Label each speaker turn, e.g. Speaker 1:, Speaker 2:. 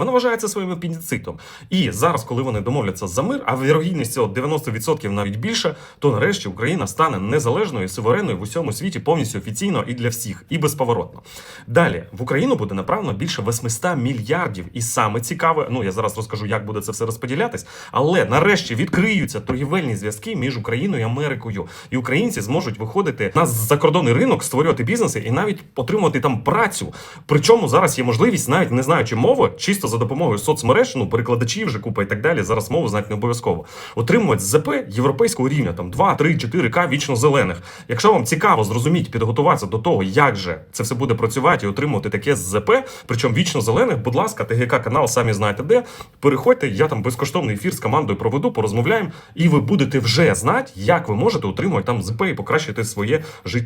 Speaker 1: Вона вважає це своїм апендицитом. І зараз, коли вони домовляться за мир, а вірогідність цього 90% навіть більше, то нарешті Україна стане незалежною і суверенною в усьому світі повністю офіційно і для всіх, і безповоротно. Далі в Україну буде направлено більше 800 мільярдів. І саме цікаве, ну я зараз розкажу, як буде це все розподілятись. Але нарешті відкриються торгівельні зв'язки між Україною і Америкою, і українці зможуть виходити на закордонний ринок, створювати бізнеси і навіть отримувати там працю. Причому зараз є можливість, навіть не знаючи мови, чисто за допомогою соцмереж, ну перекладачів вже купа і так далі. Зараз мову знати не обов'язково. Отримувати ЗП європейського рівня, там 2, 3, 4К вічно зелених. Якщо вам цікаво зрозуміти, підготуватися до того, як же це все буде працювати і отримувати таке ЗП, причому вічно зелених, будь ласка, ТГК канал, самі знаєте де. Переходьте, я там безкоштовний ефір з командою проведу, порозмовляємо, і ви будете вже знати, як ви можете отримувати там ЗП і покращити своє життя.